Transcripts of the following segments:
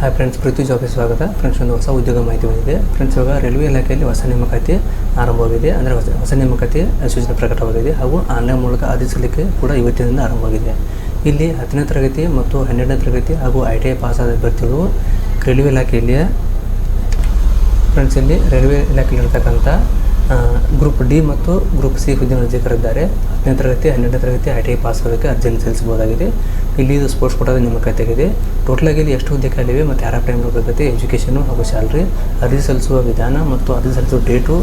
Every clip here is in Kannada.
ಹಾಯ್ ಫ್ರೆಂಡ್ಸ್ ಪೃಥ್ವಿ ಜಾಬ್ಗೆ ಸ್ವಾಗತ. ಫ್ರೆಂಡ್ಸ್ ಒಂದು ಹೊಸ ಉದ್ಯೋಗ ಮಾಹಿತಿ ಬಂದಿದೆ. ಫ್ರೆಂಡ್ಸ್ ಇವಾಗ ರೈಲ್ವೆ ಇಲಾಖೆಯಲ್ಲಿ ಹೊಸ ನೇಮಕಾತಿ ಆರಂಭವಾಗಿದೆ. ಅಂದರೆ ಹೊಸ ಹೊಸ ನೇಮಕಾತಿ ಸೂಚನೆ ಪ್ರಕಟವಾಗಿದೆ ಹಾಗೂ ಆನ್ಲೈನ್ ಮೂಲಕ ಸಲ್ಲಿಕೆ ಕೂಡ ಇವತ್ತಿನಿಂದ ಆರಂಭವಾಗಿದೆ. ಇಲ್ಲಿ ಹತ್ತನೇ ತರಗತಿ ಮತ್ತು ಹನ್ನೆರಡನೇ ತರಗತಿ ಹಾಗೂ ಐ ಟಿ ಐ ಪಾಸ್ ಆದ ಅಭ್ಯರ್ಥಿಗಳು ರೈಲ್ವೆ ಇಲಾಖೆಯಲ್ಲಿ ಫ್ರೆಂಡ್ಸ್ ಇಲ್ಲಿ ರೈಲ್ವೆ ಇಲಾಖೆಯಲ್ಲಿರ್ತಕ್ಕಂಥ ಗ್ರೂಪ್ ಡಿ ಮತ್ತು ಗ್ರೂಪ್ ಸಿ ಹುದ್ದೆ ಅರ್ಜಿ ಕರೆದಿದ್ದಾರೆ ಹತ್ತನೇ ತರಗತಿ, ಹನ್ನೆರಡನೇ ತರಗತಿ ಐ ಟಿ ಐ ಪಾಸ್ ಆಗೋದಕ್ಕೆ ಅರ್ಜಿಯನ್ನು ಸಲ್ಲಿಸಬಹುದಾಗಿದೆ. ಇಲ್ಲಿ ಇದು ಸ್ಪೋರ್ಟ್ಸ್ ಕೋಟಾದ ನೇಮಕಾತಿಯಾಗಿದೆ ಟೋಟಲಾಗಿ ಇಲ್ಲಿ ಎಷ್ಟು ಹುದ್ದೆ ಮತ್ತು ಯಾರ ಟೈಮ್ ಬೇಕಾಗುತ್ತೆ ಎಜುಕೇಷನು ಹಾಗೂ ಸ್ಯಾಲ್ರಿ ಅರ್ಜಿ ಸಲ್ಲಿಸುವ ವಿಧಾನ ಮತ್ತು ಅರ್ಜಿ ಸಲ್ಲಿಸುವ ಡೇಟು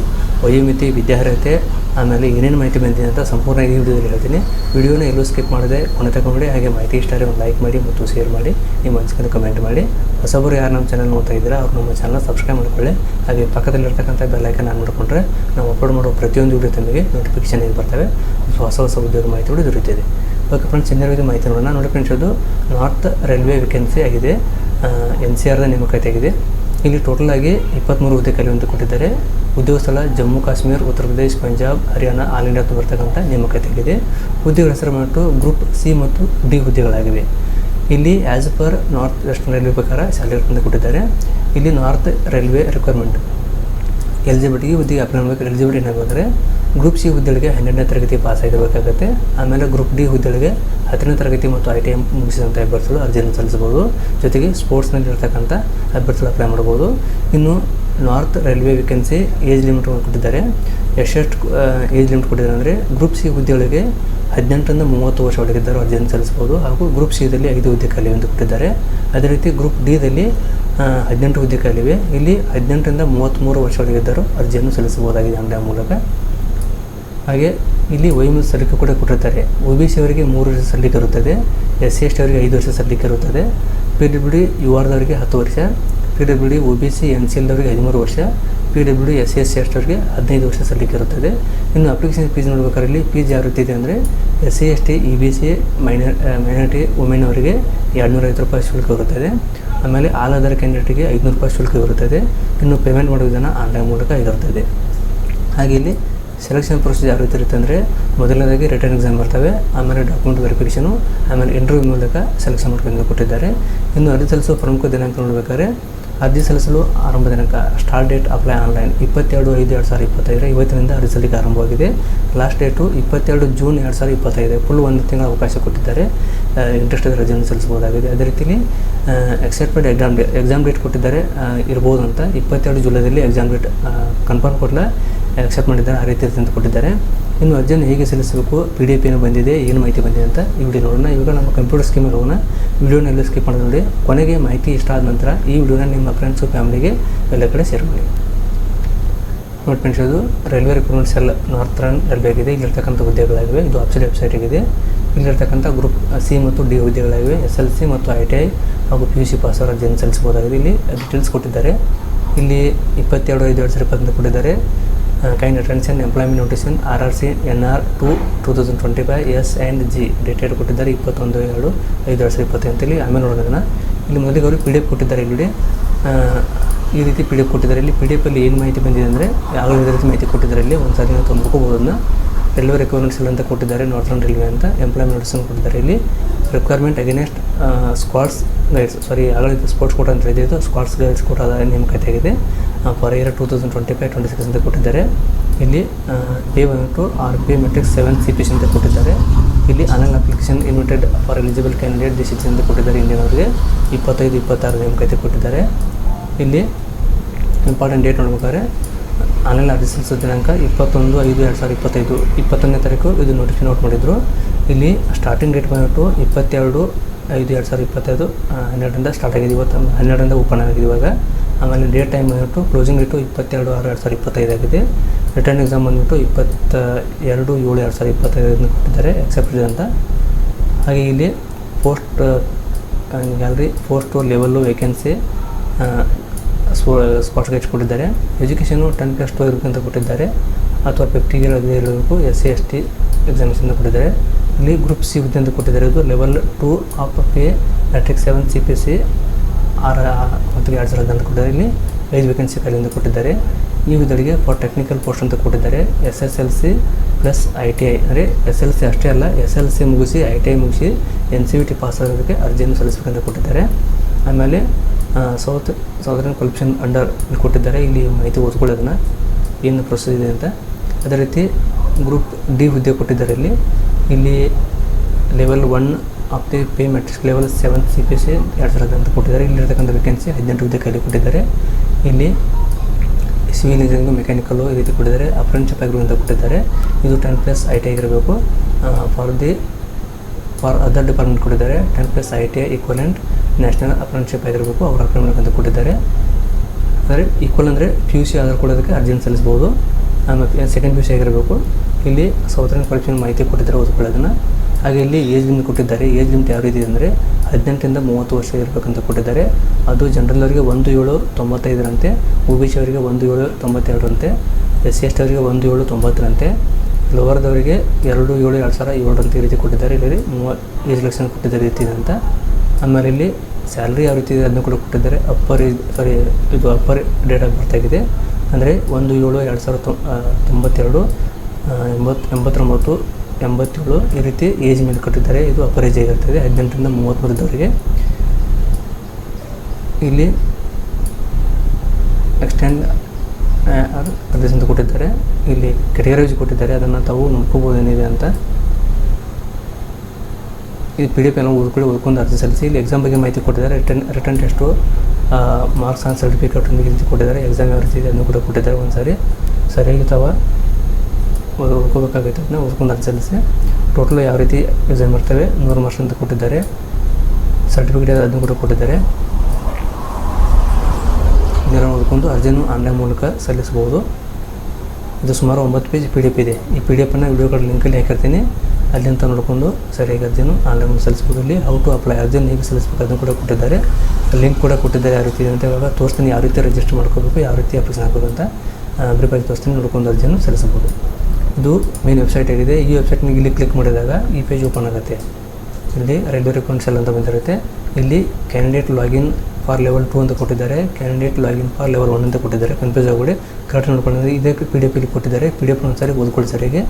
ವಯೋಮಿತಿ, ವಿದ್ಯಾರ್ಹತೆ, ಆಮೇಲೆ ಏನೇನು ಮಾಹಿತಿ ಬಂದಿದೆ ಅಂತ ಸಂಪೂರ್ಣ ಈ ವಿಡಿಯೋದಲ್ಲಿ ಹೇಳ್ತೀನಿ. ವಿಡಿಯೋನ ಎಲ್ಲೂ ಸ್ಕಿಪ್ ಮಾಡಿದೆ ಕೊನೆ ತಗೊಂಡು ಹಾಗೆ ಮಾಹಿತಿ ಇಷ್ಟ ಆದರೆ ಒಂದು ಲೈಕ್ ಮಾಡಿ ಮತ್ತು ಶೇರ್ ಮಾಡಿ, ನಿಮ್ಮ ಅನಿಸಿಕೆ ಕಮೆಂಟ್ ಮಾಡಿ. ಹೊಸಬರು ಯಾರು ನಮ್ಮ ಚಾನಲ್ ನೋಡ್ತಾ ಇದ್ದೀರಾ, ಅವ್ರು ನಮ್ಮ ಚಾನಲ್ ಸಬ್ಸ್ಕ್ರೈಬ್ ಮಾಡಿಕೊಳ್ಳಿ. ಹಾಗೆ ಪಕ್ಕದಲ್ಲಿರ್ತಕ್ಕಂಥ ಬೆಲ್ಲೈಕನ್ ಆನ್ ಮಾಡಿಕೊಂಡ್ರೆ ನಾವು ಅಪ್ಲೋಡ್ ಮಾಡೋ ಪ್ರತಿಯೊಂದು ವಿಡಿಯೋ ತಮಗೆ ನೋಟಿಫಿಕೇಶನ್ ಏನು ಬರ್ತವೆ. ಹೊಸ ಹೊಸ ಉದ್ಯೋಗ ಮಾಹಿತಿಗಳು ದೊರೆಯುತ್ತದೆ. ಓಕೆ ಫ್ರೆಂಡ್ಸ್ ಇನ್ನೊಂದು ಮಾಹಿತಿ ನೋಡೋಣ. ನೋಡಿ ಫ್ರೆಂಡ್ಸ್ ಇದು ನಾರ್ತ್ ರೈಲ್ವೆ ವೇಕೆನ್ಸಿ ಆಗಿದೆ. ಎನ್ ಸಿ ಆರ್ದ ನೇಮಕಾತಿ ಆಗಿದೆ. ಇಲ್ಲಿ ಟೋಟಲ್ ಆಗಿ ಇಪ್ಪತ್ತ್ಮೂರು ಹುದ್ದೆ ಖಾಲಿ ಅಂತ ಕೊಟ್ಟಿದ್ದಾರೆ. ಉದ್ಯೋಗ ಸ್ಥಳ ಜಮ್ಮು, ಕಾಶ್ಮೀರ, ಉತ್ತರ ಪ್ರದೇಶ, ಪಂಜಾಬ್, ಹರಿಯಾಣ ಆಲ್ ಇಂಡಿಯಾ ಬರ್ತಕ್ಕಂಥ ನೇಮಕಾತಿ ಆಗಿದೆ. ಹುದ್ದೆಗಳ ಹೆಸರು ಬಂದ್ಬಿಟ್ಟು ಗ್ರೂಪ್ ಸಿ ಮತ್ತು ಡಿ ಹುದ್ದೆಗಳಾಗಿವೆ. ಇಲ್ಲಿ as per north western railway ಪ್ರಕಾರ ಸ್ಯಾಲರಿ ಅಂತ ಕೊಟ್ಟಿದ್ದಾರೆ. ಇಲ್ಲಿ ನಾರ್ತ್ ರೈಲ್ವೆ ರಿಕ್ವೈರ್ಮೆಂಟ್ ಎಲಿಜಿಬಿಲಿಟಿಗೆ ಹುದ್ದೆಗೆ ಅಪ್ಲೈ ಮಾಡಬೇಕು ಎಲಿಜಿಬಿಲಿಟಿ ಏನಾಗಬೇಕಂದ್ರೆ ಗ್ರೂಪ್ ಸಿ ಹುದ್ದೆಗಳಿಗೆ ಹನ್ನೆರಡನೇ ತರಗತಿ ಪಾಸ್ ಆಗಿರಬೇಕಾಗುತ್ತೆ. ಆಮೇಲೆ ಗ್ರೂಪ್ ಡಿ ಹುದ್ದೆಗಳಿಗೆ ಹತ್ತನೇ ತರಗತಿ ಮತ್ತು ಐ ಟಿ ಎಂ ಮುಗಿಸಿದಂಥ ಅಭ್ಯರ್ಥಿಗಳು ಅರ್ಜಿಯನ್ನು ಸಲ್ಲಿಸಬಹುದು. ಜೊತೆಗೆ ಸ್ಪೋರ್ಟ್ಸ್ನಲ್ಲಿ ಇರ್ತಕ್ಕಂಥ ಅಭ್ಯರ್ಥಿಗಳು ಅಪ್ಲೈ ಮಾಡ್ಬೋದು ಇನ್ನು north railway vacancy age limit ಕೊಟ್ಟಿದ್ದಾರೆ. ಎಷ್ಟೆಷ್ಟು ಏಜ್ ಲಿಮಿಟ್ ಕೊಟ್ಟಿದ್ದಾರೆ ಅಂದರೆ ಗ್ರೂಪ್ ಸಿ ಹುದ್ದೆಗಳಿಗೆ ಹದಿನೆಂಟರಿಂದ ಮೂವತ್ತು ವರ್ಷ ಒಳಗಿದ್ದರು ಅರ್ಜಿಯನ್ನು ಸಲ್ಲಿಸಬಹುದು. ಹಾಗೂ ಗ್ರೂಪ್ ಸಿದಲ್ಲಿ ಐದು ಹುದ್ದೆ ಖಾಲಿ ಎಂದು ಕೊಟ್ಟಿದ್ದಾರೆ. ಅದೇ ರೀತಿ ಗ್ರೂಪ್ ಡಿದಲ್ಲಿ ಹದಿನೆಂಟು ಹುದ್ದೆ ಕಾಲಿವೆ ಇಲ್ಲಿ ಹದಿನೆಂಟರಿಂದ ಮೂವತ್ತ್ಮೂರು ವರ್ಷ ಒಳಗಿದ್ದರು ಅರ್ಜಿಯನ್ನು ಸಲ್ಲಿಸಬಹುದಾಗಿದೆ ಆನ್ಲೈನ್ ಮೂಲಕ. ಹಾಗೆ ಇಲ್ಲಿ ವಯೋಮಿತಿ ಸಲ್ಲಿಕೆ ಕೂಡ ಕೊಟ್ಟಿರ್ತಾರೆ. ಒ ಬಿ ಸಿ ಅವರಿಗೆ ಮೂರು ವರ್ಷ ಸಲ್ಲಿಕೆ ಇರುತ್ತದೆ. ಎಸ್ ಸಿ ಎಸ್ ಟಿ ಅವರಿಗೆ ಐದು ವರ್ಷ ಸಲ್ಲಿಕೆ ಇರುತ್ತದೆ. ಪಿ ಡಬ್ಲ್ಯೂ ಡಿ ಯು ಆರ್ದವರಿಗೆ ಹತ್ತು ವರ್ಷ. P W D O B C N C ಎಲ್ದವರಿಗೆ ಹದಿಮೂರು ವರ್ಷ. P W D S C S C S ಅವರಿಗೆ ಹದಿನೈದು ವರ್ಷ ಸಲ್ಲಿಕೆ ಇರುತ್ತದೆ. ಇನ್ನು ಅಪ್ಲಿಕೇಶನ್ ಫೀಸ್ ನೋಡ್ಬೇಕಾದ್ರೆ ಇಲ್ಲಿ ಫೀಸ್ ಯಾವ ರೀತಿ ಇದೆ ಅಂದರೆ S C S T E B C minor minority women ಅವರಿಗೆ ಎರಡುನೂರ ಐವತ್ತು ರೂಪಾಯಿ ಶುಲ್ಕ ಇರುತ್ತದೆ. ಆಮೇಲೆ ಆಲ್ ಅದರ್ ಕ್ಯಾಂಡಿಡೇಟಿಗೆ ಐದುನೂರು ರೂಪಾಯಿ ಶುಲ್ಕ ಇರುತ್ತದೆ. ಇನ್ನು ಪೇಮೆಂಟ್ ಮಾಡೋ ವಿಧಾನ ಆನ್ಲೈನ್ ಮೂಲಕ ಇರುತ್ತದೆ. ಹಾಗೆ ಇಲ್ಲಿ ಸೆಲೆಕ್ಷನ್ ಪ್ರೊಸೀಜರ್ ಯಾವ ರೀತಿ ಇರುತ್ತೆ ಅಂದರೆ ಮೊದಲನೇದಾಗಿ ರಿಟರ್ನ್ ಎಕ್ಸಾಮ್ ಬರ್ತವೆ, ಆಮೇಲೆ ಡಾಕ್ಯುಮೆಂಟ್ ವೆರಿಫಿಕೇಷನು ಆಮೇಲೆ ಇಂಟರ್ವ್ಯೂ ಮೂಲಕ ಸೆಲೆಕ್ಷನ್ ಮಾಡ್ಕೊಂಡು ಕೊಟ್ಟಿದ್ದಾರೆ. ಇನ್ನು ಅರ್ಜಿ ಸಲ್ಲಿಸುವ ಪ್ರಮುಖ ದಿನಾಂಕ ನೋಡಬೇಕಾದ್ರೆ ಅರ್ಜಿ ಸಲ್ಲಿಸಲು ಆರಂಭ ದಿನಾಂಕ ಸ್ಟಾರ್ಟ್ ಡೇಟ್ ಅಪ್ಲೈ ಆನ್ಲೈನ್ ಇಪ್ಪತ್ತೆರಡು ಐದು ಎರಡು ಸಾವಿರದ ಇಪ್ಪತ್ತೈದರ ಇವತ್ತಿನಿಂದ ಅರ್ಜಿ ಸಲ್ಲಿಕೆ ಆರಂಭವಾಗಿದೆ. ಲಾಸ್ಟ್ ಡೇಟು ಇಪ್ಪತ್ತೆರಡು ಜೂನ್ ಎರಡು ಸಾವಿರದ ಇಪ್ಪತ್ತೈದು ಫುಲ್ ಒಂದು ತಿಂಗಳ ಅವಕಾಶ ಕೊಟ್ಟಿದ್ದಾರೆ. ಇಂಟ್ರೆಸ್ಟ್ ರಜೆಯನ್ನು ಸಲ್ಲಿಸಬಹುದಾಗಿದೆ. ಅದೇ ರೀತಿಲಿ expected exam day exam date ಕೊಟ್ಟಿದ್ದಾರೆ ಇರ್ಬೋದು ಅಂತ. ಇಪ್ಪತ್ತೆರಡು ಜುಲೈದಲ್ಲಿ ಎಕ್ಸಾಮ್ ಡೇಟ್ ಕನ್ಫರ್ಮ್ ಕೊಡಲ ಎಕ್ಸೆಪ್ಟ್ ಮಾಡಿದ್ದಾರೆ, ಆ ರೀತಿ ಕೊಟ್ಟಿದ್ದಾರೆ. ಇನ್ನು ಅರ್ಜಿಯನ್ನು ಹೇಗೆ ಸಲ್ಲಿಸಬೇಕು ಪಿ ಡಿ ಎಫ್ ಏನು ಬಂದಿದೆ, ಏನು ಮಾಹಿತಿ ಬಂದಿದೆ ಅಂತ ಈ ವಿಡಿಯೋ ನೋಡೋಣ. ಇವಾಗ ನಮ್ಮ ಕಂಪ್ಯೂಟರ್ ಸ್ಕೀಮಿಗೆ ಹೋಗೋಣ. ವಿಡಿಯೋನಲ್ಲಿ ಸ್ಕಿಪ್ ಮಾಡಿ ನೋಡಿ. ಕೊನೆಗೆ ಮಾಹಿತಿ ಇಷ್ಟ ಆದ ನಂತರ ಈ ವಿಡಿಯೋನ ನಿಮ್ಮ ಫ್ರೆಂಡ್ಸು ಫ್ಯಾಮಿಲಿಗೆ ಎಲ್ಲ ಕಡೆ ಶೇರ್ ಮಾಡಿ. ನೋಡಿ ಫ್ರೆಂಡ್ಸ್ ಇದು railway recruitment cell northern railway ಆಗಿದೆ. ಇಲ್ಲಿರ್ತಕ್ಕಂಥ ಹುದ್ದೆಗಳಾಗಿವೆ ಇದು ಅಪ್ಸೈಡ್ ವೆಬ್ಸೈಟ್ ಆಗಿದೆ. ಇಲ್ಲಿರ್ತಕ್ಕಂಥ ಗ್ರೂಪ್ ಸಿ ಮತ್ತು ಡಿ ಹುದ್ದೆಗಳಾಗಿವೆ ಎಸ್ ಎಲ್ ಸಿ ಮತ್ತು ಐ ಟಿ ಐ ಹಾಗೂ ಪಿ ಯು ಸಿ ಪಾಸ್ ಅವರ ಅರ್ಜಿಯನ್ನು ಸಲ್ಲಿಸಬಹುದಾಗಿದೆ. ಇಲ್ಲಿ ಡೀಟೇಲ್ಸ್ ಕೊಟ್ಟಿದ್ದಾರೆ. ಇಲ್ಲಿ ಇಪ್ಪತ್ತೆರಡು, ಐದು, ಎರಡು ಸಾವಿರ ಇಪ್ಪತ್ತೊಂದು ಕೊಟ್ಟಿದ್ದಾರೆ. Kind attention employment ನೋಟಿಸನ್ R R C N R two two thousand twenty five S and G dated ಕೊಟ್ಟಿದ್ದಾರೆ ಇಪ್ಪತ್ತೊಂದು ಎರಡು, ಐದು ಎರಡು ಸಾವಿರ ಅಂತೇಳಿ ಆಮೇಲೆ ನೋಡೋಣ ಇಲ್ಲಿ ಮೊದಲಿಗೆ ಅವರು ಪಿ ಡಿ ಎಫ್ ಕೊಟ್ಟಿದ್ದಾರೆ ಇಲ್ಲಿ ಈ ರೀತಿ ಪಿ ಡಿ ಎಫ್ ಕೊಟ್ಟಿದ್ದಾರೆ ಇಲ್ಲಿ. ಪಿ ಡಿ ಎಫಲ್ಲಿ ಏನು ಮಾಹಿತಿ ಬಂದಿದೆ ಅಂದರೆ ಯಾವ ರೀತಿ ಮಾಹಿತಿ ಕೊಟ್ಟಿದ್ದಾರೆ ಇಲ್ಲಿ. ಒಂದು ಸಾರಿ ನಾವು ಅದನ್ನು ರೈಲ್ವೆ ರಿಕ್ವೈರ್ಮೆಂಟ್ಸ್ ಅಂತ ಕೊಟ್ಟಿದ್ದಾರೆ ನಾರ್ಥನ್ ರೈಲ್ವೆ ಅಂತ. ಎಂಪ್ಲಾಯ್ಮೆಂಟ್ ನೋಟಿಸ್ ಕೊಟ್ಟಿದ್ದಾರೆ ಇಲ್ಲಿ. Requirement against scouts guides sorry ಆಗಲೇ ಸ್ಪೋರ್ಟ್ಸ್ ಕೋಟ ಅಂತ ಹೇಳಿದ್ದು ಸ್ಕ್ವಾಡ್ಸ್ ಗೈಡ್ಸ್ ಕೋಟ ನೇಮಕಾತಿ ಆಗಿದೆ for year two thousand twenty five twenty six ಅಂತ ಕೊಟ್ಟಿದ್ದಾರೆ. ಇಲ್ಲಿ pay to R P matrix seven C P C ಅಂತ ಕೊಟ್ಟಿದ್ದಾರೆ. ಇಲ್ಲಿ online application invited for eligible candidate six ಅಂತ ಕೊಟ್ಟಿದ್ದಾರೆ ಇಂಡಿಯನ್ ಅವರಿಗೆ ಇಪ್ಪತ್ತೈದು, ಇಪ್ಪತ್ತಾರು ನೇಮಕಾತಿ ಕೊಟ್ಟಿದ್ದಾರೆ. ಇಲ್ಲಿ ಇಂಪಾರ್ಟೆಂಟ್ ಡೇಟ್ ನೋಡ್ಬೇಕಾದ್ರೆ ಆನ್ಲೈನ್ ಅರ್ಜಿ ಸಲ್ಲಿಸೋ ದಿನಾಂಕ ಇಪ್ಪತ್ತೊಂದು, ಐದು, ಎರಡು ಸಾವಿರದ ಇಪ್ಪತ್ತೈದು, ಇಪ್ಪತ್ತೊಂದನೇ ತಾರೀಕು ಇದು ನೋಟಿಫಿಕೇಶನ್ ಔಟ್ ಮಾಡಿದರು. ಇಲ್ಲಿ ಸ್ಟಾರ್ಟಿಂಗ್ ಡೇಟ್ ಬಂದ್ಬಿಟ್ಟು ಇಪ್ಪತ್ತೆರಡು, ಐದು, ಎರಡು ಸಾವಿರದ ಇಪ್ಪತ್ತೈದು ಹನ್ನೆರಡರಿಂದ ಸ್ಟಾರ್ಟ್ ಆಗಿದೆ. ಇವತ್ತು ಹನ್ನೆರಡರಿಂದ ಓಪನ್ ಆಗಿದೆ ಇವಾಗ. ಆಮೇಲೆ ಡೇಟ್ ಟೈಮ್ ಬಂದ್ಬಿಟ್ಟು ಕ್ಲೋಸಿಂಗ್ ಡೇಟು ಇಪ್ಪತ್ತೆರಡು ಆರು ಎರಡು ಸಾವಿರದ ಇಪ್ಪತ್ತೈದು ಆಗಿದೆ. ರಿಟರ್ನ್ ಎಕ್ಸಾಮ್ ಬಂದ್ಬಿಟ್ಟು ಇಪ್ಪತ್ತ ಎರಡು ಏಳು ಎರಡು ಸಾವಿರದ ಇಪ್ಪತ್ತೈದನ್ನು ಕೊಟ್ಟಿದ್ದಾರೆ ಎಕ್ಸೆಪ್ಟ್ ಅಂತ. ಹಾಗೆ ಇಲ್ಲಿ ಪೋಸ್ಟ್ ಗ್ಯಾಲರಿ ಪೋಸ್ಟ್ ಲೆವೆಲ್ಲು ವೇಕೆನ್ಸಿ ಸ್ಪೋ ಸ್ಪಾಟ್ ಗೈಡ್ಸ್ ಕೊಟ್ಟಿದ್ದಾರೆ. ಎಜುಕೇಷನು ಟೆನ್ ಪ್ಲಸ್ ಟು ಇರಬೇಕು ಅಂತ ಕೊಟ್ಟಿದ್ದಾರೆ. ಅಥವಾ ಫಿಫ್ಟಿಗೆ ಇರಬೇಕು S C S T examination ಕೊಟ್ಟಿದ್ದಾರೆ. ಇಲ್ಲಿ ಗ್ರೂಪ್ ಸಿ ಅಂತ ಕೊಟ್ಟಿದ್ದಾರೆ. ಇದು level two of P matrix seven C P C ಆರು ಮತ್ತು ಎರಡು ಸಾವಿರದ ಅಂತ ಕೊಟ್ಟಿದ್ದಾರೆ ಇಲ್ಲಿ ಐದು ವೇಕೆನ್ಸಿ ಖಾಲಿಯಿಂದ ಕೊಟ್ಟಿದ್ದಾರೆ. ಈ ಹುದ್ದೆಗಳಿಗೆ ಫಾರ್ ಟೆಕ್ನಿಕಲ್ ಪೋಸ್ಟ್ ಅಂತ ಕೊಟ್ಟಿದ್ದಾರೆ. S S L C plus I T I ಅಂದರೆ ಎಸ್ ಎಲ್ ಸಿ ಅಷ್ಟೇ ಅಲ್ಲ ಎಸ್ ಎಲ್ ಸಿ ಮುಗಿಸಿ ಐ ಟಿ ಐ ಮುಗಿಸಿ N C V T pass ಆಗೋದಕ್ಕೆ ಅರ್ಜಿಯನ್ನು ಸಲ್ಲಿಸಬೇಕಂತ ಕೊಟ್ಟಿದ್ದಾರೆ. ಆಮೇಲೆ ಸೌತ್ ಸೌದರ್ನ್ ಕಲೆಕ್ಷನ್ ಅಂಡರ್ ಕೊಟ್ಟಿದ್ದಾರೆ. ಇಲ್ಲಿ ಮಾಹಿತಿ ಓದ್ಕೊಳ್ಳೋದನ್ನ ಏನು ಪ್ರೊಸೆಸ್ ಇದೆ ಅಂತ. ಅದೇ ರೀತಿ ಗ್ರೂಪ್ ಡಿ ಹುದ್ದೆ ಕೊಟ್ಟಿದ್ದಾರೆ ಇಲ್ಲಿ. ಇಲ್ಲಿ level one of the pay matrix level seven C P C ಎರಡು ಸಾವಿರದ ಅಂತ ಕೊಟ್ಟಿದ್ದಾರೆ. ಇಲ್ಲಿರ್ತಕ್ಕಂಥ ವೇಕೆನ್ಸಿ ಹದಿನೆಂಟು ಹುದ್ದೆ ಖಾಲಿ ಕೊಟ್ಟಿದ್ದಾರೆ. ಇಲ್ಲಿ ಸಿವಿಲ್ ಇಂಜಿನಿಯರಿಂಗ್ ಮೆಕ್ಯಾನಿಕಲ್ಲು ಈ ರೀತಿ ಕೊಟ್ಟಿದ್ದಾರೆ. ಅಪ್ರೆಂಟಿಶಿಪ್ ಅಂತ ಕೊಟ್ಟಿದ್ದಾರೆ. ಇದು ಟೆನ್ ಪ್ಲಸ್ ಐ ಟಿ ಆಗಿರಬೇಕು. For the for other department ಕೊಟ್ಟಿದ್ದಾರೆ. Ten plus I T I equivalent national apprenticeship ಆಗಿರಬೇಕು. ಅವ್ರ ಅಪ್ರೆಂಟ್ ಅಂತ ಕೊಟ್ಟಿದ್ದಾರೆ. ಅಂದರೆ ಈಕ್ವಲ್ ಅಂದರೆ ಪಿ ಯು ಸಿ ಆಧಾರ್ ಕೊಡೋದಕ್ಕೆ ಅರ್ಜಿನ ಸಲ್ಲಿಸ್ಬೋದು. ಆಮೇಲೆ ಸೆಕೆಂಡ್ ಪಿ ಯು ಸಿ ಆಗಿರಬೇಕು. ಇಲ್ಲಿ ಸೌತರ್ನ್ ಕಲೆಕ್ಷನ್ ಮಾಹಿತಿ ಕೊಟ್ಟಿದ್ದಾರೆ. ಓದ್ಕೊಳ್ಳೋದನ್ನು. ಹಾಗೆ ಇಲ್ಲಿ ಏಜ್ ಲಿಮಿಟ್ ಕೊಟ್ಟಿದ್ದಾರೆ. ಏಜ್ ಲಿಮಿಟ್ ಯಾವ ರೀತಿ ಅಂದರೆ ಹದಿನೆಂಟರಿಂದ ಮೂವತ್ತು ವರ್ಷ ಇರಬೇಕಂತ ಕೊಟ್ಟಿದ್ದಾರೆ. ಅದು ಜನರಲ್ ಅವರಿಗೆ ಒಂದು ಏಳು ತೊಂಬತ್ತೈದರಂತೆ ಒ ಬಿ ಸಿ ಅವರಿಗೆ ಒಂದು ಏಳು ತೊಂಬತ್ತೆರಡರಂತೆ ಎಸ್ ಸಿ ಎಸ್ ಟಿ ಅವರಿಗೆ ಒಂದು ಏಳು ತೊಂಬತ್ತರಂತೆ ಲೋವರ್ದವರಿಗೆ ಎರಡು ಏಳು ಎರಡು ಸಾವಿರ ಏಳರಂತೆ ಈ ರೀತಿ ಕೊಟ್ಟಿದ್ದಾರೆ. ಇಲ್ಲಿ ಮೂವ ಏಜ್ ಲಕ್ಷಣ ಕೊಟ್ಟಿದ್ದಾರೆ ರೀತಿ ಅಂತ. ಆಮೇಲೆ ಇಲ್ಲಿ ಸ್ಯಾಲ್ರಿ ಯಾವ ರೀತಿ ಇದೆ ಅದನ್ನು ಕೂಡ ಕೊಟ್ಟಿದ್ದಾರೆ. ಅಪ್ಪರ್ ಸಾರಿ ಇದು ಅಪ್ಪರ್ ಡೇಟ್ ಆಫ್ ಬರ್ತ್ ಆಗಿದೆ ಅಂದರೆ ಒಂದು ಏಳು ಎರಡು ಸಾವಿರದ ತೊಂಬತ್ತೆರಡು ಎಂಬತ್ತು ಎಂಬತ್ತೊಂಬತ್ತು ಎಂಬತ್ತೇಳು ಈ ರೀತಿ ಏಜ್ ಮೇಲೆ ಕೊಟ್ಟಿದ್ದಾರೆ. ಇದು ಅಪರೇಜ್ ಏಜ್ ಆಗಿರ್ತದೆ. ಹದಿನೆಂಟರಿಂದ ಮೂವತ್ತ್ಮೂರದವರೆಗೆ ಇಲ್ಲಿ ಎಕ್ಸ್ಟೆಂಡ್ ಅಡ್ರೆಸ್ ಅಂತ ಕೊಟ್ಟಿದ್ದಾರೆ. ಇಲ್ಲಿ ಕೆಟಗರೈಸ್ ಕೊಟ್ಟಿದ್ದಾರೆ. ಅದನ್ನು ತಾವು ನೋಡ್ಕೋಬೋದು ಏನಿದೆ ಅಂತ. ಇದು ಪಿ ಡಿ ಎಫ್ ಎಲ್ಲ ಓದ್ಕೊಳ್ಳಿ, ಓದ್ಕೊಂಡು ಅರ್ಜಿ ಸಲ್ಲಿಸಿ. ಇಲ್ಲಿ ಎಕ್ಸಾಮ್ ಬಗ್ಗೆ ಮಾಹಿತಿ ಕೊಟ್ಟಿದ್ದಾರೆ. Written written test marks on certificate ರೀತಿ ಕೊಟ್ಟಿದ್ದಾರೆ. ಎಕ್ಸಾಮ್ ಯಾವ ರೀತಿ ಇದೆ ಅದನ್ನು ಕೂಡ ಕೊಟ್ಟಿದ್ದಾರೆ ಒಂದು ಸಾರಿ ಸರಿಯಾಗಿ ತಾವ ಓದ್- ಓದ್ಕೋಬೇಕಾಗುತ್ತೆ ಅದನ್ನ ಓದ್ಕೊಂಡು ಅರ್ಜಿ ಸಲ್ಲಿಸಿ ಟೋಟಲ್ ಯಾವ ರೀತಿ ಎಕ್ಸಾಮ್ ಬರ್ತವೆ ನೂರು ಮಾರ್ಕ್ಸ್ ಅಂತ ಕೊಟ್ಟಿದ್ದಾರೆ. ಸರ್ಟಿಫಿಕೇಟ್ ಅದನ್ನು ಕೂಡ ಕೊಟ್ಟಿದ್ದಾರೆ. ಇದನ್ನು ಓದ್ಕೊಂಡು ಅರ್ಜಿಯನ್ನು ಆನ್ಲೈನ್ ಮೂಲಕ ಸಲ್ಲಿಸಬಹುದು. ಇದು ಸುಮಾರು ಒಂಬತ್ತು ಪೇಜ್ ಪಿ ಡಿ ಎಫ್ ಇದೆ. ಈ ಪಿ ಡಿ ಎಫನ್ನು ಕಾರ್ಡ್ ಲಿಂಕಲ್ಲಿ ಹಾಕಿರ್ತೀನಿ. ಅಲ್ಲಿಂದ ನೋಡಿಕೊಂಡು ಸರಿಯಾಗಿ ಅರ್ಜಿಯನ್ನು ಆನ್ಲೈನ್ ಮೂಲಕ ಇಲ್ಲಿ ಹೌ ಟು ಅಪ್ಲೈ ಅರ್ಜಿಯನ್ನು ಹೇಗೆ ಸಲ್ಲಿಸಬೇಕು ಅದನ್ನು ಕೂಡ ಕೊಟ್ಟಿದ್ದಾರೆ. ಲಿಂಕ್ ಕೂಡ ಕೊಟ್ಟಿದ್ದಾರೆ ಯಾವ ರೀತಿ ಅಂತ ಇವಾಗ ತೋರಿಸ್ತೀನಿ ಯಾವ ರೀತಿ ರಿಜಿಸ್ಟರ್ ಮಾಡ್ಕೋಬೇಕು, ಯಾವ ರೀತಿ ಅಪ್ಲಿಕೇಶನ್ ಹಾಕೋದು ಅಂತ. ಬ್ರೀಫಾಗಿ ತೋರಿಸ್ತೀನಿ. ನೋಡ್ಕೊಂಡು ಅರ್ಜಿಯನ್ನು ಸಲ್ಲಿಸಬಹುದು. ಇದು ಮೇನ್ ವೆಬ್ಸೈಟ್ ಆಗಿದೆ. ಈ ವೆಬ್ಸೈಟ್ನ ಇಲ್ಲಿ ಕ್ಲಿಕ್ ಮಾಡಿದಾಗ ಈ ಪೇಜ್ ಓಪನ್ ಆಗುತ್ತೆ. ಇಲ್ಲಿ ರೈಲ್ವೆ ರಿಕ್ವೆನ್ಸಲ್ ಅಂತ ಬಂದಿರುತ್ತೆ. ಇಲ್ಲಿ candidate login for level two ಅಂತ ಕೊಟ್ಟಿದ್ದಾರೆ. Candidate login for level one ಅಂತ ಕೊಟ್ಟಿದ್ದಾರೆ. ಕನ್ಫ್ಯೂಸ್ ಆಗಬೇಡಿ. ಕರೆಕ್ಟ್ ನೋಡ್ಕೊಂಡ್ರೆ ಇದಕ್ಕೆ ಪಿ ಡಿ ಎಫ್ ಇಲ್ಲಿ ಕೊಟ್ಟಿದ್ದಾರೆ. ಪಿ ಡಿ ಎಫ್ ಒಂದ್ಸರಿ ಓದ್ಕೊಳ್ಳಿ ಸರಿಯಾಗಿ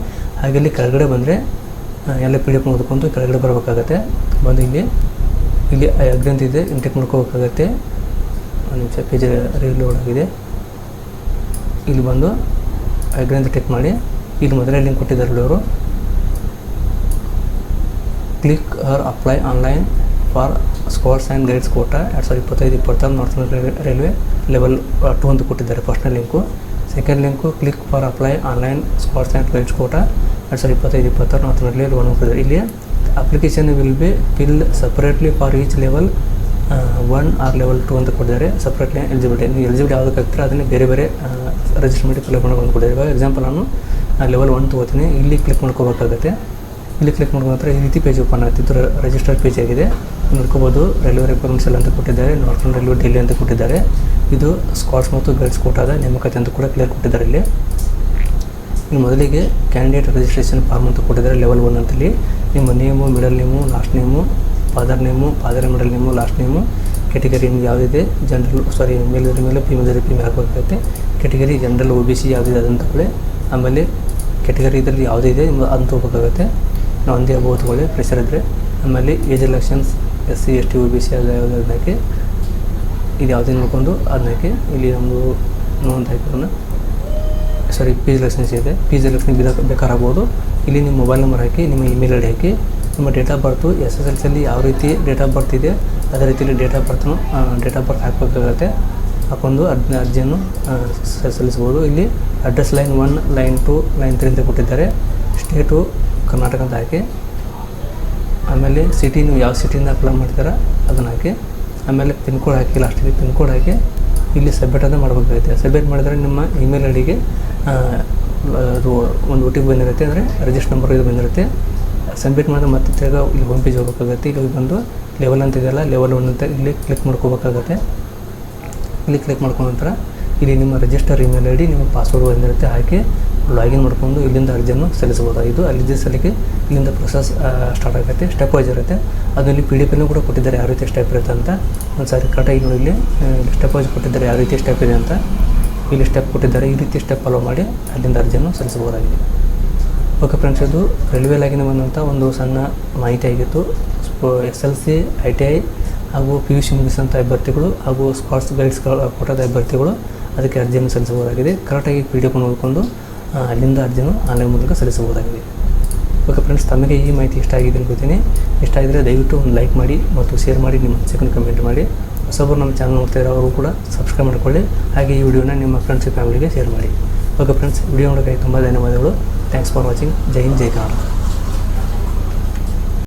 ಹಾಗೆ ಇಲ್ಲಿ ಕೆಳಗಡೆ ಬಂದರೆ ಎಲ್ಲ ಪಿ ಡಿ ಎಫ್ ಓದ್ಕೊಂಡು ಕೆಳಗಡೆ ಬರಬೇಕಾಗತ್ತೆ. ಬಂದು ಇಲ್ಲಿ ಇಲ್ಲಿ ಅಗ್ರಂತ ಇದೆ. ಇಂಟೆಕ್ ಮಾಡ್ಕೋಬೇಕಾಗತ್ತೆ. ಒಂದು ನಿಮಿಷ ಪೇಜ್ ರೀಲೋಡ್ ಆಗಿದೆ. ಇಲ್ಲಿ ಬಂದು ಅಗ್ರಂತ ಟೆಕ್ ಮಾಡಿ. ಇಲ್ಲಿ ಮೊದಲೇ ಲಿಂಕ್ ಕೊಟ್ಟಿದ್ದಾರೆ ಅವರು. Click or apply online for scouts and guides quota ಎರಡು ಸಾವಿರದ ಇಪ್ಪತ್ತೈದು ಇಪ್ಪತ್ತಾರು ನಾರ್ತ್ ರೈಲ್ವೆ ಲೆವೆಲ್ ಟು ಅಂತ ಕೊಟ್ಟಿದ್ದಾರೆ ಫಸ್ಟ್ನೇ link second link click for apply online scouts and guides quota ಎರಡು ಸಾವಿರದ ಇಪ್ಪತ್ತೈದು ಇಪ್ಪತ್ತಾರು ನಾರ್ತ್ ರೈಲ್ವೆ ಒನ್ ಕೊಟ್ಟಿದ್ದಾರೆ. ಇಲ್ಲಿ application will be fill separately for each level one or level two ಅಂತ ಕೊಟ್ಟಿದ್ದಾರೆ. ಸಪ್ರೇಟ್ಲಿ ಎಲಿಜಿಬಿಲಿಟಿ ನೀವು ಎಲಿಜಿಬಿಲಿಟಿ ಯಾವುದಕ್ಕೆ ಆಗ್ತೀರ ಅದನ್ನೇ ಬೇರೆ ಬೇರೆ ರಿಜಿಸ್ಟರ್ ಮಾಡಿ ಫಿಲ್ ಮಾಡ್ಕೊಂಡು ಕೊಟ್ಟಿದ್ದಾರೆ. ಎಕ್ಸಾಂಪಲ್ ನಾನು ಲೆವೆಲ್ ಒನ್ ತೊಗೋತೀನಿ. ಇಲ್ಲಿ ಕ್ಲಿಕ್ ಮಾಡ್ಕೋಬೇಕಾಗುತ್ತೆ. ಇಲ್ಲಿ ಕ್ಲಿಕ್ ಮಾಡ್ಕೊಂಡ್ರೆ ಈ ರೀತಿ ಪೇಜ್ ಓಪನ್ ಆಗ್ತಿತ್ತು. ರಿಜಿಸ್ಟರ್ಡ್ ಪೇಜ್ ಆಗಿದೆ. ನೋಡ್ಕೋಬೋದು. ರೈಲ್ವೆ ರೆಕ್ವೈರ್ಮೆಂಟ್ಸ್ ಎಲ್ಲ ಅಂತ ಕೊಟ್ಟಿದ್ದಾರೆ. ನಾರ್ಥನ್ ರೈಲ್ವೆ ಡೆಲ್ಲಿ ಅಂತ ಕೊಟ್ಟಿದ್ದಾರೆ. ಇದು ಸ್ಕಾಟ್ಸ್ ಮತ್ತು ಗರ್ಲ್ಸ್ ಕೋಟಾದ ನೇಮಕಾತಿ ಅಂತ ಕೂಡ ಕ್ಲಿಯರ್ ಕೊಟ್ಟಿದ್ದಾರೆ ಇಲ್ಲಿ. ಇನ್ನು ಮೊದಲಿಗೆ ಕ್ಯಾಂಡಿಡೇಟ್ ರಿಜಿಸ್ಟ್ರೇಷನ್ ಫಾರ್ಮ್ ಅಂತ ಕೊಟ್ಟಿದ್ದಾರೆ ಲೆವೆಲ್ ಒನ್ ಅಂತಲ್ಲಿ. ನಿಮ್ಮ name middle name last name father name father middle name last name category ನಿಮ್ಗೆ ಯಾವುದಿದೆ? ಜನರಲ್ ಸಾರಿ ಮೇಲ್ ಮೇಲೆ ಫಿಮೇಲ್ ಫಿಮೇಲ್ ಹಾಕಬೇಕಾಗುತ್ತೆ. Category general O B C ಯಾವುದಿದೆ ಅದಂತ ಕೂಡ ಆಮೇಲೆ ಕೆಟಗರಿ ಇದರಲ್ಲಿ ಯಾವುದೇ ಇದೆ ಅದನ್ನು ತೊಗೋಬೇಕಾಗುತ್ತೆ ನಾವು ಒಂದೇ ಹಬ್ಬ ತಗೊಳ್ಳಿ ಪ್ರೆಷರ್ ಇದ್ದರೆ ಆಮೇಲೆ age elections S C S T U B C ಅದು ಯಾವುದೇ ಅದನ್ನ ಹಾಕಿ ಇದು ಯಾವುದೇ ನೋಡಿಕೊಂಡು ಅದನ್ನ ಹಾಕಿ ಇಲ್ಲಿ ನಮ್ಮದು ನೋಂದು ಹಾಕೋಣ ಸಾರಿ ಜಿ ಎಲೆಕ್ಷನ್ಸ್ ಇದೆ. ಪೀಸ್ ಎಲೆಕ್ಷನ್ ಬೇಕಾರಾಗ್ಬೋದು. ಇಲ್ಲಿ ನಿಮ್ಮ ಮೊಬೈಲ್ ನಂಬರ್ ಹಾಕಿ, ನಿಮ್ಮ ಇಮೇಲ್ ಐ ಡಿ ಹಾಕಿ, ನಿಮ್ಮ date of birth S S L ಸಿಯಲ್ಲಿ ಯಾವ ರೀತಿ ಡೇಟ್ ಆಫ್ ಬರ್ತ್ ಇದೆ, ಅದೇ ರೀತಿಯಲ್ಲಿ ಡೇಟ್ ಆಫ್ ಬರ್ತನು ಡೇಟ್ ಆಫ್ ಬರ್ತ್ ಹಾಕಬೇಕಾಗತ್ತೆ. ಹಾಕೊಂಡು ಅದನ್ನ ಅರ್ಜಿಯನ್ನು ಸಲ್ಲಿಸ್ಬೋದು ಇಲ್ಲಿ address line one, line two, line three ಅಂತ ಕೊಟ್ಟಿದ್ದಾರೆ. ಸ್ಟೇಟು ಕರ್ನಾಟಕ ಅಂತ ಹಾಕಿ. ಆಮೇಲೆ ಸಿಟಿ ನೀವು ಯಾವ ಸಿಟಿಯಿಂದ ಅಪ್ಲೈ ಮಾಡ್ತೀರಾ, ಅದನ್ನು ಹಾಕಿ. ಆಮೇಲೆ ಪಿನ್ ಕೋಡ್ ಹಾಕಿ ಲಾಸ್ಟಿಗೆ ಪಿನ್ ಕೋಡ್ ಹಾಕಿ. ಇಲ್ಲಿ ಸಬ್ಮಿಟ್ ಅಂತ ಮಾಡಬೇಕಾಗುತ್ತೆ. ಸಬ್ಮಿಟ್ ಮಾಡಿದ್ರೆ ನಿಮ್ಮ ಇಮೇಲ್ ಐ ಡಿಗೆ ಅದು ಒಂದು ಒ ಟಿ ಪಿ ಬಂದಿರುತ್ತೆ. ಅಂದರೆ ರಿಜಿಸ್ಟರ್ ನಂಬರ್ ಇದು ಬಂದಿರುತ್ತೆ. ಸಬ್ಮಿಟ್ ಮಾಡಿದ್ರೆ ಮತ್ತೆ ತಿರ್ಗಾ ಇಲ್ಲಿ ಹೋಮ್ ಪೇಜ್ ಹೋಗ್ಬೇಕಾಗುತ್ತೆ. ಇಲ್ಲಿ ಬಂದು ಲೆವೆಲ್ ಅಂತ ಇದೆಯಲ್ಲ ಲೆವೆಲ್ ಒನ್ ಅಂತ ಇಲ್ಲಿ ಕ್ಲಿಕ್ ಮಾಡ್ಕೋಬೇಕಾಗತ್ತೆ. ಇಲ್ಲಿ ಕ್ಲಿಕ್ ಮಾಡ್ಕೊಂಡ ನಂತರ ಇಲ್ಲಿ ನಿಮ್ಮ ರಿಜಿಸ್ಟರ್ ಇಮೇಲ್ ಐ ಡಿ ನಿಮ್ಮ ಪಾಸ್ವರ್ಡ್ ಬಂದಿರುತ್ತೆ ಹಾಕಿ ಲಾಗಿನ್ ಮಾಡಿಕೊಂಡು ಇಲ್ಲಿಂದ ಅರ್ಜಿಯನ್ನು ಸಲ್ಲಿಸಬಹುದು. ಇದು ಅರ್ಜಿ ಸಲ್ಲಿಕೆ ಇಲ್ಲಿಂದ ಪ್ರೊಸೆಸ್ ಸ್ಟಾರ್ಟ್ ಆಗುತ್ತೆ ಸ್ಟೆಪ್ ವೈಸ್ ಇರುತ್ತೆ. ಅದರಲ್ಲಿ ಪಿ ಡಿ ಪಿನೂ ಕೂಡ ಕೊಟ್ಟಿದ್ದಾರೆ, ಯಾವ ರೀತಿ ಸ್ಟೆಪ್ ಇರುತ್ತೆ ಅಂತ. ಒಂದು ಸಾರಿ ಕರೆಕ್ಟಾಗಿ ನೋಡಿ ಇಲ್ಲಿ ಸ್ಟೆಪ್ ವೈಸ್ ಕೊಟ್ಟಿದ್ದಾರೆ, ಯಾವ ರೀತಿ ಸ್ಟೆಪ್ ಇದೆ ಅಂತ. ಇಲ್ಲಿ ಸ್ಟೆಪ್ ಕೊಟ್ಟಿದ್ದಾರೆ, ಈ ರೀತಿ ಸ್ಟೆಪ್ ಫಾಲೋ ಮಾಡಿ ಅಲ್ಲಿಂದ ಅರ್ಜಿಯನ್ನು ಸಲ್ಲಿಸಬಹುದಾಗಿದೆ. ಓಕೆ ಫ್ರೆಂಡ್ಸ್ ಇದು ರೈಲ್ವೆ ಲಾಗಿನ ಬಂದಂಥ ಒಂದು ಸಣ್ಣ ಮಾಹಿತಿ ಆಗಿತ್ತು. S L C I T I ಹಾಗೂ ಪಿ ಯು ಸಿ ಮುಗಿಸಿದಂಥ ಅಭ್ಯರ್ಥಿಗಳು ಹಾಗೂ ಸ್ಕಾಟ್ಸ್ ಗೈಡ್ಸ್ಗಳ ಕೊಟ್ಟದ ಅಭ್ಯರ್ಥಿಗಳು ಅದಕ್ಕೆ ಅರ್ಜಿಯನ್ನು ಸಲ್ಲಿಸಬಹುದಾಗಿದೆ. ಕರೆಕ್ಟಾಗಿ ಪಿ ಡಿ ಎಫ್ ನೋಡಿಕೊಂಡು ಅಲ್ಲಿಂದ ಅರ್ಜಿಯನ್ನು ಆನ್ಲೈನ್ ಮೂಲಕ ಸಲ್ಲಿಸಬಹುದಾಗಿದೆ. ಓಕೆ ಫ್ರೆಂಡ್ಸ್, ತಮಗೆ ಈ ಮಾಹಿತಿ ಇಷ್ಟ ಆಗಿದೆ ಅನ್ಕೋತೀನಿ. ಇಷ್ಟ ಆಗಿದ್ರೆ ದಯವಿಟ್ಟು ಒಂದು ಲೈಕ್ ಮಾಡಿ ಮತ್ತು ಶೇರ್ ಮಾಡಿ, ನಿಮ್ಮ ಸೆಕೆಂಡ್ ಕಮೆಂಟ್ ಮಾಡಿ. ಹೊಸಬರು ನಮ್ಮ ಚಾನಲ್ ನೋಡ್ತಾ ಇರೋ ಅವರು ಕೂಡ ಸಬ್ಸ್ಕ್ರೈಬ್ ಮಾಡಿಕೊಳ್ಳಿ. ಹಾಗೆ ಈ ವಿಡಿಯೋನ ನಿಮ್ಮ ಫ್ರೆಂಡ್ಸ್ ಫ್ಯಾಮಿಲಿಗೆ ಶೇರ್ ಮಾಡಿ. ಓಕೆ ಫ್ರೆಂಡ್ಸ್, ವಿಡಿಯೋ ನೋಡೋಕ್ಕಾಗಿ ತುಂಬ ಧನ್ಯವಾದಗಳು. ಥ್ಯಾಂಕ್ಸ್ ಫಾರ್ ವಾಚಿಂಗ್ ಜೈ ಹಿಂದ್, ಜೈ ಕನ್ನಡ